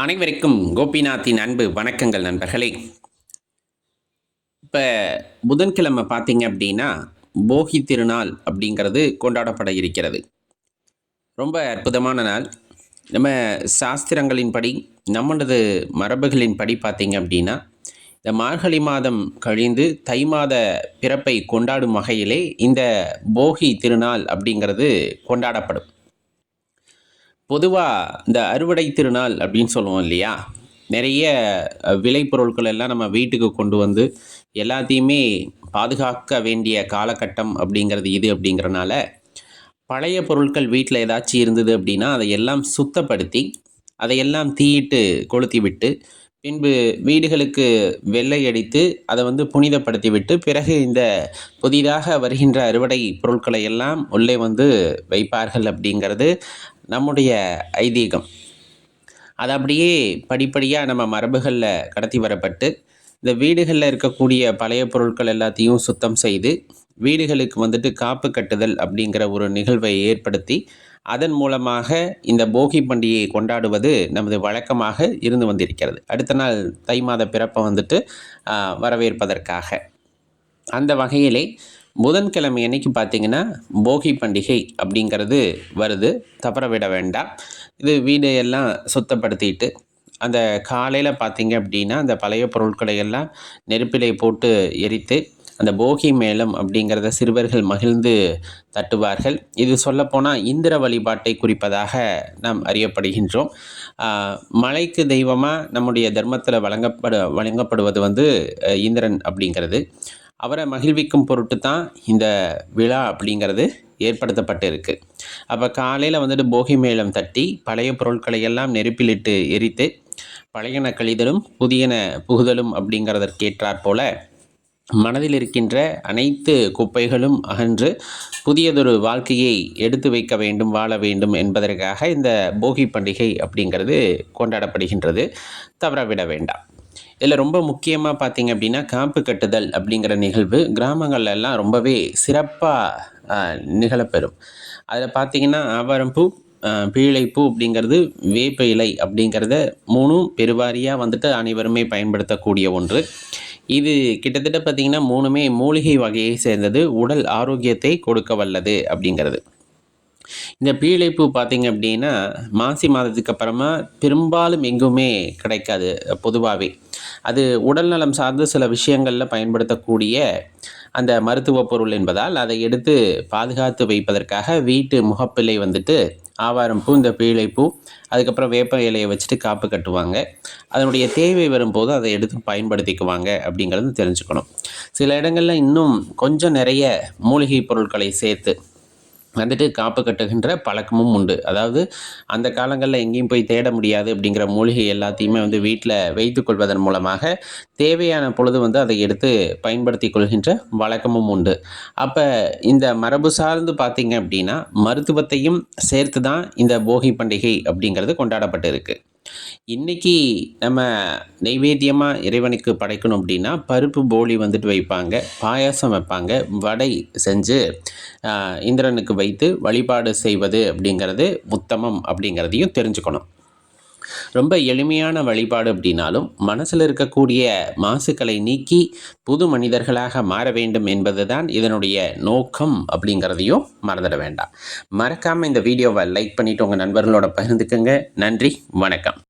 அனைவருக்கும் கோபிநாத்தின் அன்பு வணக்கங்கள் நண்பர்களே. இப்போ புதன்கிழமை பார்த்தீங்க அப்படின்னா போகி திருநாள் அப்படிங்கிறது கொண்டாடப்பட இருக்கிறது. ரொம்ப அற்புதமான நாள். நம்ம சாஸ்திரங்களின்படி நம்மளது மரபுகளின்படி பார்த்தீங்க அப்படின்னா இந்த மார்கழி மாதம் கழிந்து தை மாத பிறப்பை கொண்டாடும் வகையிலே இந்த போகி திருநாள் அப்படிங்கிறது கொண்டாடப்படும். பொதுவாக இந்த அறுவடை திருநாள் அப்படின்னு சொல்லுவோம் இல்லையா? நிறைய விளைபொருட்கள் எல்லாம் நம்ம வீட்டுக்கு கொண்டு வந்து எல்லாத்தையுமே பாதுகாக்க வேண்டிய காலகட்டம் அப்படிங்கிறது இது அப்படிங்கிறனால பழைய பொருட்கள் வீட்டில் ஏதாச்சும் இருந்தது அப்படின்னா அதை எல்லாம் சுத்தப்படுத்தி அதையெல்லாம் தீயிட்டு கொளுத்தி விட்டு பின்பு வீடுகளுக்கு வெள்ளை அடித்து அதை வந்து புனிதப்படுத்திவிட்டு பிறகு இந்த புதிதாக வருகின்ற அறுவடை பொருட்களை எல்லாம் உள்ளே வந்து வைப்பார்கள் அப்படிங்கிறது நம்முடைய ஐதீகம். அது அப்படியே படிப்படியாக நம்ம மரபுகளில் கடத்தி வரப்பட்டு இந்த வீடுகளில் இருக்கக்கூடிய பழைய பொருட்கள் எல்லாத்தையும் சுத்தம் செய்து வீடுகளுக்கு வந்துட்டு காப்பு கட்டுதல் அப்படிங்கிற ஒரு நிகழ்வை ஏற்படுத்தி அதன் மூலமாக இந்த போகி பண்டிகையை கொண்டாடுவது நமது வழக்கமாக இருந்து வந்திருக்கிறது. அடுத்த நாள் தை மாத பிறப்பை வந்துட்டு வரவேற்பதற்காக. அந்த வகையிலே புதன்கிழமை அன்னைக்கு பார்த்தீங்கன்னா போகி பண்டிகை அப்படிங்கிறது வருது. தவற விட வேண்டாம். இது வீடு எல்லாம் சுத்தப்படுத்திட்டு அந்த காலையில் பார்த்திங்க அப்படின்னா அந்த பழைய பொருட்களை எல்லாம் நெருப்பிலை போட்டு எரித்து அந்த போகி மேளம் அப்படிங்கிறத சிறுவர்கள் மகிழ்ந்து தட்டுவார்கள். இது சொல்லப்போனால் இந்திர வழிபாட்டை குறிப்பதாக நாம் அறியப்படுகின்றோம். மலைக்கு தெய்வமாக நம்முடைய தர்மத்தில் வழங்கப்படு வழங்கப்படுவது வந்து இந்திரன் அப்படிங்கிறது. அவரை மகிழ்விக்கும் பொருட்டு தான் இந்த விழா அப்படிங்கிறது ஏற்படுத்தப்பட்டு இருக்குது அப்போ காலையில் வந்துட்டு போகி மேளம் தட்டி பழைய பொருட்களை எல்லாம் நெருப்பிலிட்டு எரித்து பழையன கழிதலும் புதியன புகுதலும் அப்படிங்கிறதற்கேற்றாற் போல மனதில் இருக்கின்ற அனைத்து குப்பைகளும் அகன்று புதியதொரு வாழ்க்கையை எடுத்து வைக்க வேண்டும் வாழ வேண்டும் என்பதற்காக இந்த போகி பண்டிகை அப்படிங்கிறது கொண்டாடப்படுகின்றது. தவறவிட வேண்டாம். இதில் ரொம்ப முக்கியமாக பார்த்தீங்க அப்படின்னா காப்பு கட்டுதல் அப்படிங்கிற நிகழ்வு கிராமங்கள்லாம் எல்லாம் ரொம்பவே சிறப்பாக நிகழப்பெறும். அதில் பார்த்தீங்கன்னா ஆவாரம்பூ பீழைப்பூ அப்படிங்கிறது வேப்ப இலை அப்படிங்கிறத மூணும் பெருவாரியாக வந்துட்டு அனைவருமே பயன்படுத்தக்கூடிய ஒன்று. இது கிட்டத்தட்ட பார்த்திங்கன்னா மூணுமே மூலிகை வகையை சேர்ந்தது. உடல் ஆரோக்கியத்தை கொடுக்க வல்லது அப்படிங்கிறது. இந்த பீழைப்பூ பார்த்திங்க அப்படின்னா மாசி மாதத்துக்கு அப்புறமா பெரும்பாலும் எங்குமே கிடைக்காது பொதுவாகவே அது உடல்நலம் சார்ந்த சில விஷயங்களில் பயன்படுத்தக்கூடிய அந்த மருத்துவ பொருள் என்பதால் அதை எடுத்து பாதுகாத்து வைப்பதற்காக வீட்டு முகப்பிலை வந்துட்டு ஆவாரம் பூ இந்த பீழைப்பூ அதுக்கப்புறம் வேப்ப இலையை வச்சுட்டு காப்பு கட்டுவாங்க. அதனுடைய தேவை வரும்போது அதை எடுத்து பயன்படுத்திக்குவாங்க அப்படிங்கிறது தெரிஞ்சுக்கணும். சில இடங்களில் இன்னும் கொஞ்சம் நிறைய மூலிகை பொருட்களை சேர்த்து வந்துட்டு காப்பு கட்டுகின்ற பழக்கமும் உண்டு. அதாவது அந்த காலங்களில் எங்கேயும் போய் தேட முடியாது அப்படிங்கிற மூலிகை எல்லாத்தையுமே வந்து வீட்டில் வைத்துக்கொள்வதன் மூலமாக தேவையான பொழுது வந்து அதை எடுத்து பயன்படுத்தி கொள்கின்ற வழக்கமும் உண்டு. அப்போ இந்த மரபு சார்ந்து பார்த்தீங்க அப்படின்னா மருத்துவத்தையும் சேர்த்து தான் இந்த போகி பண்டிகை அப்படிங்கிறது கொண்டாடப்பட்டு இருக்குது இன்னைக்கு நம்ம நைவேத்தியமாக இறைவனுக்கு படைக்கணும் அப்படின்னா பருப்பு போலி வந்துட்டு வைப்பாங்க பாயாசம் வைப்பாங்க வடை செஞ்சு இந்திரனுக்கு வைத்து வழிபாடு செய்வது அப்படிங்கிறது உத்தமம் அப்படிங்கிறதையும் தெரிஞ்சுக்கணும். ரொம்ப எளிமையான வழிபாடு அப்படின்னாலும் மனசில் இருக்கக்கூடிய மாசுக்களை நீக்கி புது மனிதர்களாக மாற வேண்டும் என்பது தான் இதனுடைய நோக்கம் அப்படிங்கிறதையும் மறந்துட வேண்டாம். மறக்காமல் இந்த வீடியோவை லைக் பண்ணிவிட்டு உங்கள் நண்பர்களோட பகிர்ந்துக்குங்க. நன்றி வணக்கம்.